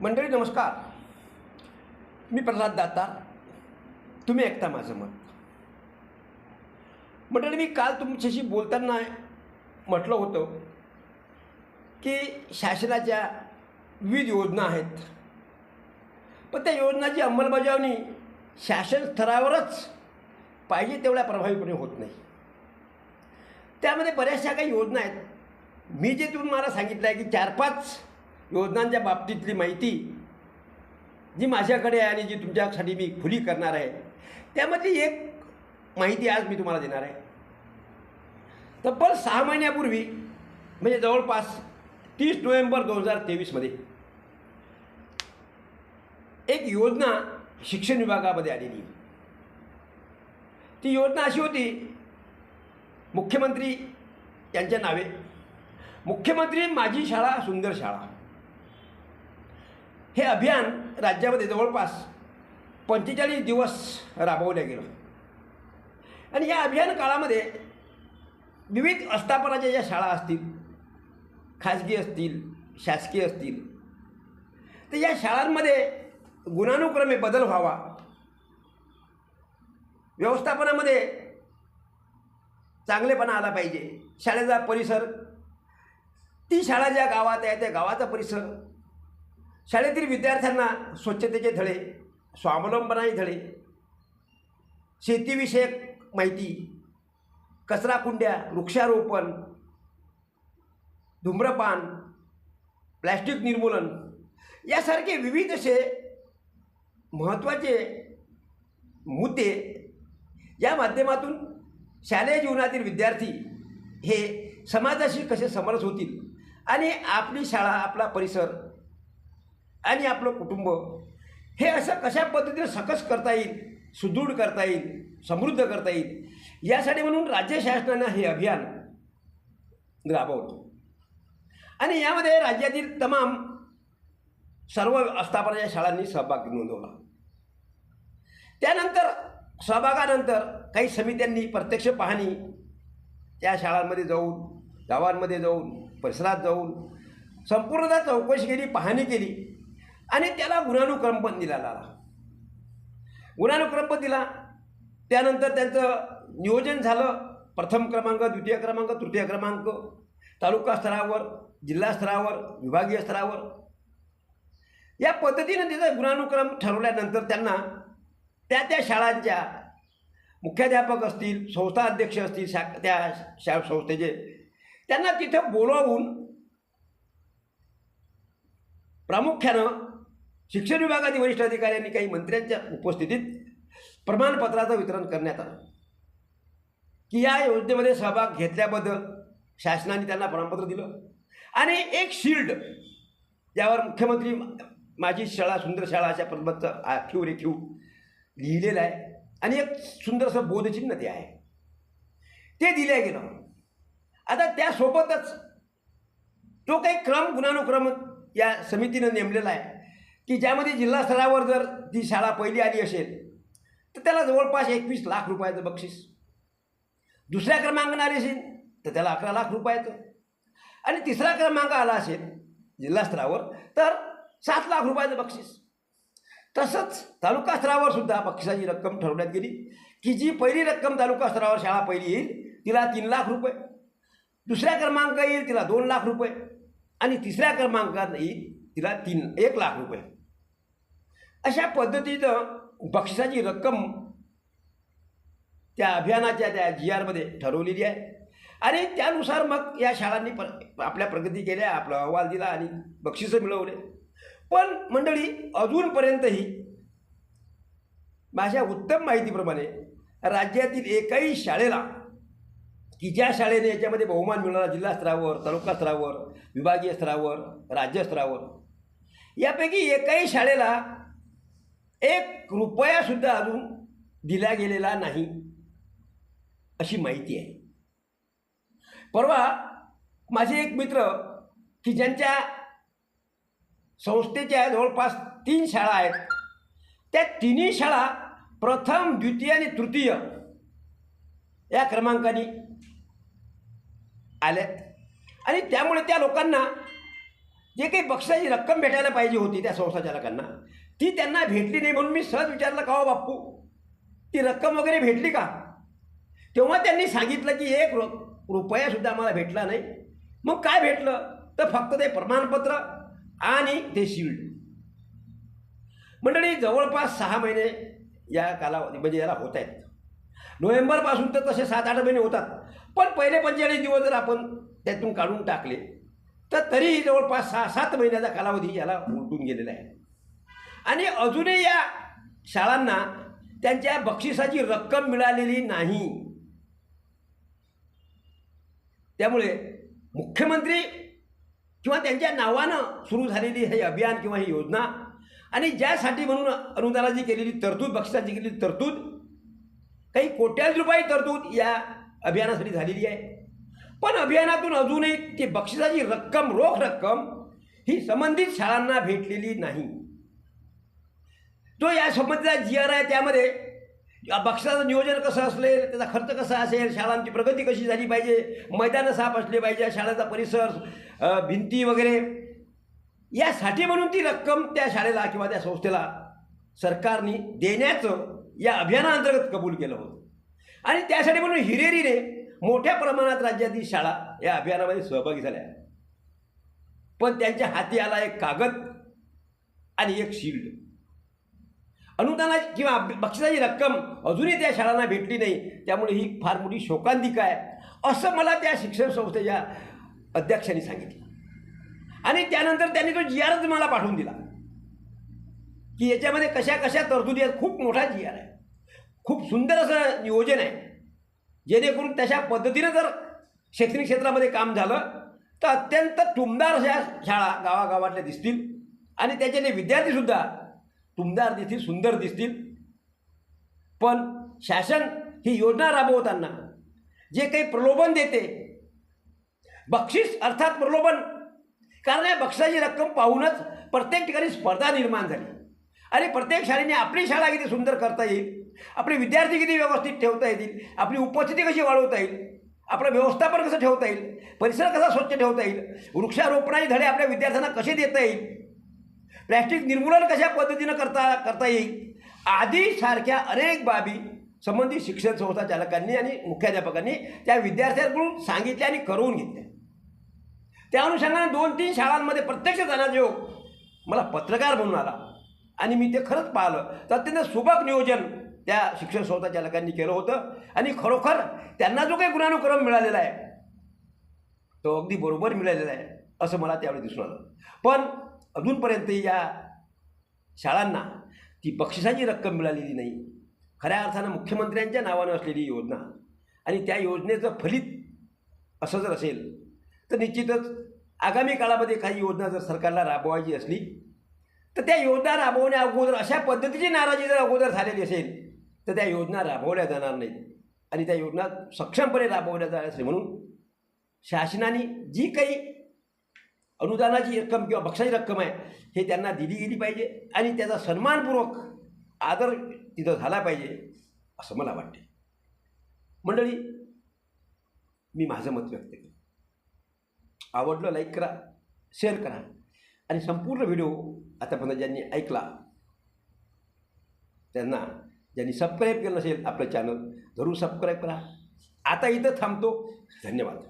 मंडळी नमस्कार. मी प्रल्हाद दातार तुम्ही ऐकता माझं मत. मंडळी मी काल तुमच्याशी बोलताना म्हटलं होतं की शासनाच्या विविध योजना आहेत. पण त्या योजनाची अंमलबजावणी शासन स्तरावरच पाहिजे तेवढ्या प्रभावीपणे होत नाही. त्यामध्ये बऱ्याचशा काही योजना आहेत. मी जे मला सांगितलं आहे की चार पाच योजनांच्या बाबतीतली माहिती जी माझ्याकडे आहे आणि जी तुमच्यासाठी मी खुली करणार आहे त्यामधली एक माहिती आज मी तुम्हाला देणार आहे. तब्बल सहा महिन्यापूर्वी म्हणजे जवळपास तीस नोव्हेंबर दोन हजार तेवीसमध्ये एक योजना शिक्षण विभागामध्ये आलेली. ती योजना अशी होती मुख्यमंत्री यांच्या नावे. मुख्यमंत्री माझी शाळा सुंदर शाळा. हे अभियान राज्यामध्ये जवळपास पंचेचाळीस दिवस राबवलं गेलं. आणि या अभियान काळामध्ये विविध आस्थापनाच्या ज्या शाळा असतील खाजगी असतील शासकीय असतील तर या शाळांमध्ये गुणानुक्रमे बदल व्हावा. व्यवस्थापनामध्ये चांगलेपणा आला पाहिजे. शाळेचा परिसर ती शाळा ज्या गावात आहे त्या गावाचा परिसर शाळेतील विद्यार्थ्यांना स्वच्छतेचे धडे स्वावलंबनाचे धडे शेतीविषयक माहिती कचरा कुंड्या वृक्षारोपण धूम्रपान प्लॅस्टिक निर्मूलन यासारखे विविध असे महत्त्वाचे मुद्दे या माध्यमातून शालेय जीवनातील विद्यार्थी हे समाजाशी कसे समरस होतील आणि आपली शाळा आपला परिसर आणि आपलं कुटुंब. हे असं कशा पद्धतीने सकस करता येईल सुदृढ करता येईल समृद्ध करता येईल यासाठी म्हणून राज्य शासनानं हे अभियान राबवतो. आणि यामध्ये राज्यातील तमाम सर्व आस्थापनाच्या शाळांनी सहभाग नोंदवला. त्यानंतर सहभागानंतर काही समित्यांनी प्रत्यक्ष पाहणी त्या शाळांमध्ये जाऊन गावांमध्ये जाऊन परिसरात जाऊन संपूर्णतः चौकशी केली पाहणी केली. आणि त्याला गुणानुक्रम पण दिला लागला गुणानुक्रम पण दिला. त्यानंतर त्यांचं नियोजन झालं. प्रथम क्रमांक द्वितीय क्रमांक तृतीय क्रमांक तालुका स्तरावर जिल्हा स्तरावर विभागीय स्तरावर. या पद्धतीनं त्याचा गुणानुक्रम ठरवल्यानंतर त्यांना त्या त्या शाळांच्या मुख्याध्यापक असतील संस्था अध्यक्ष असतील शा त्या शा संस्थेचे त्यांना तिथं बोलावून प्रामुख्यानं शिक्षण विभागातील वरिष्ठ अधिकाऱ्यांनी काही मंत्र्यांच्या उपस्थितीत प्रमाणपत्राचं वितरण करण्यात आलं. की या योजनेमध्ये सहभाग घेतल्याबद्दल शासनाने त्यांना प्रमाणपत्र दिलं. आणि एक शिल्ड ज्यावर मुख्यमंत्री माझी शाळा सुंदर शाळा अशा पद्धतीचं आखीव रेखीव लिहिलेलं आहे. आणि एक सुंदरसं बोधचिन्ह ते आहे. ते दिलं गेलं. आता त्यासोबतच तो काही क्रम गुणानुक्रम या समितीनं नेमलेला आहे. की ज्यामध्ये जिल्हा स्तरावर जर ती शाळा पहिली आली असेल तर त्याला जवळपास एकवीस लाख रुपयाचं बक्षीस. दुसऱ्या क्रमांकानं आली असेल तर त्याला अकरा लाख रुपयाचं. आणि तिसरा क्रमांक आला असेल जिल्हा स्तरावर तर सात लाख रुपयाचं बक्षीस. तसंच तालुका स्तरावर सुद्धा बक्षिसाची रक्कम ठरवण्यात गेली की जी पहिली रक्कम तालुका स्तरावर शाळा पहिली येईल तिला तीन लाख रुपये. दुसऱ्या क्रमांक येईल तिला दोन लाख रुपये. आणि तिसऱ्या क्रमांकात येईल तिला तीन एक लाख रुपये. अशा पद्धतीनं बक्षिसाची रक्कम त्या अभियानाच्या त्या जी आरमध्ये ठरवलेली आहे. आणि त्यानुसार मग या शाळांनी प आपल्या प्रगती केल्या आपला अहवाल दिला आणि बक्षिसं मिळवले. पण मंडळी अजूनपर्यंतही माझ्या उत्तम माहितीप्रमाणे राज्यातील एकाही शाळेला की ज्या शाळेने याच्यामध्ये बहुमान मिळाला जिल्हा स्तरावर तालुका स्तरावर विभागीय स्तरावर राज्य स्तरावर यापैकी एकाही शाळेला एक रुपयासुद्धा अजून दिला गेलेला नाही अशी माहिती आहे. परवा माझे एक मित्र की ज्यांच्या संस्थेच्या जवळपास तीन शाळा आहेत त्या तिन्ही शाळा प्रथम द्वितीय आणि तृतीय या क्रमांकाने आल्यात आणि त्यामुळे त्या लोकांना जे काही बक्षाची रक्कम भेटायला पाहिजे होती त्या संस्था चालकांना ती त्यांना भेटली नाही म्हणून मी सहज विचारलं का हो बाप्पू? ती रक्कम वगैरे भेटली का? तेव्हा त्यांनी सांगितलं की एक रु रुपयासुद्धा आम्हाला भेटला नाही. मग काय भेटलं? तर फक्त ते प्रमाणपत्र आणि ते शिल्ड मंडळी जवळपास सहा महिने या कालावधी म्हणजे याला होत आहेत. नोव्हेंबरपासून तर तसे सात आठ महिने होतात. पण पहिले पंचेचाळीस दिवस जर आपण त्यातून काढून टाकले तर तरीही जवळपास सहा सात महिन्याचा कालावधी याला उलटून गेलेला आहे. आणि अजूनही या शाळांना त्यांच्या बक्षिसाची रक्कम मिळालेली नाही. त्यामुळे मुख्यमंत्री किंवा त्यांच्या नावानं सुरू झालेली हे अभियान किंवा ही योजना आणि ज्यासाठी म्हणून अनुदानाची केलेली तरतूद बक्षिसाची केलेली तरतूद काही कोट्यावधी रुपये तरतूद या अभियानासाठी झालेली आहे. पण अभियानातून अजूनही ती बक्षिसाची रक्कम रोख रक्कम ही संबंधित शाळांना भेटलेली नाही. तो या संबंधीचा जी आर आहे त्यामध्ये या बक्षिसाचं नियोजन कसं असेल त्याचा खर्च कसा असेल शाळांची प्रगती कशी झाली पाहिजे मैदानं साफ असले पाहिजे शाळेचा परिसर भिंती वगैरे यासाठी म्हणून ती रक्कम त्या शाळेला किंवा त्या संस्थेला सरकारने देण्याचं या अभियानाअंतर्गत कबूल केलं होतं. आणि त्यासाठी म्हणून हिरेरीने मोठ्या प्रमाणात राज्यातील शाळा या अभियानामध्ये सहभागी झाल्या. पण त्यांच्या हाती आला एक कागद आणि एक शिल्ड. अनुदानाची किंवा बक्षिसाची रक्कम अजूनही त्या शाळांना भेटली नाही. त्यामुळे ही फार मोठी शोकांतिका आहे असं मला त्या शिक्षण संस्थेच्या अध्यक्षांनी सांगितलं. आणि त्यानंतर त्यांनी तो जी आरच मला पाठवून दिला. की याच्यामध्ये कशा कशा तरतुदी आहेत. खूप मोठा जी आर आहे. खूप सुंदर असं नियोजन आहे. जेणेकरून तशा पद्धतीनं जर शैक्षणिक क्षेत्रामध्ये काम झालं तर अत्यंत टुमदार अशा शाळा गावागावातल्या दिसतील. आणि त्याच्याने विद्यार्थीसुद्धा टुमदार दिसतील सुंदर दिसतील. पण शासन ही योजना राबवताना जे काही प्रलोभन देते बक्षीस अर्थात प्रलोभन कारण या बक्षाची रक्कम पाहूनच प्रत्येक ठिकाणी स्पर्धा निर्माण झाली. आणि प्रत्येक शाळेने आपली शाळा किती सुंदर करता येईल. आपले विद्यार्थी किती व्यवस्थित ठेवता येतील? आपली उपस्थिती कशी वाढवता येईल? आपलं व्यवस्थापन कसं ठेवता येईल? परिसर कसा स्वच्छ ठेवता येईल? वृक्षारोपणाचे धडे आपल्या विद्यार्थ्यांना कसे देता येईल? प्लॅस्टिक निर्मूलन कशा पद्धतीनं करता करता येईल? आदीसारख्या अनेक बाबी संबंधित शिक्षण संस्था चालकांनी आणि मुख्याध्यापकांनी त्या विद्यार्थ्यांकडून सांगितल्या आणि करून घेतल्या. त्या अनुषंगाने दोन तीन शाळांमध्ये प्रत्यक्ष जाण्याचा योग मला पत्रकार म्हणून आला. आणि मी ते खरंच पाहिलं. तर अत्यंत सुबक नियोजन त्या शिक्षण संस्था चालकांनी केलं होतं. आणि खरोखर त्यांना जो काही गुणानुक्रम मिळालेला आहे तो अगदी बरोबर मिळालेला आहे असं मला त्यावेळी दिसून आलं. पण अजूनपर्यंत या शाळांना ती बक्षिसाची रक्कम मिळालेली नाही. खऱ्या अर्थानं मुख्यमंत्र्यांच्या नावानं असलेली योजना आणि त्या योजनेचं फलित असं जर असेल तर निश्चितच आगामी काळामध्ये काही योजना जर सरकारला राबवायची असली तर त्या योजना राबवण्या अगोदर अशा पद्धतीची नाराजी जर अगोदर झालेली असेल तर त्या योजना राबवल्या जाणार नाहीत. आणि त्या योजना सक्षमपणे राबवल्या जाणार असेल म्हणून शासनाने जी काही अनुदानाची रक्कम किंवा बक्षाची रक्कम आहे हे त्यांना दिली गेली पाहिजे आणि त्याचा सन्मानपूर्वक आदर तिथं झाला पाहिजे असं मला वाटते. मंडळी मी माझं मत व्यक्त केलं आवडलं लाईक करा शेअर करा. आणि संपूर्ण व्हिडिओ आतापर्यंत ज्यांनी ऐकला त्यांना ज्यांनी सबस्क्राईब केलं नसेल आपलं चॅनल जरूर सबस्क्राईब करा. आता इथं थांबतो. धन्यवाद.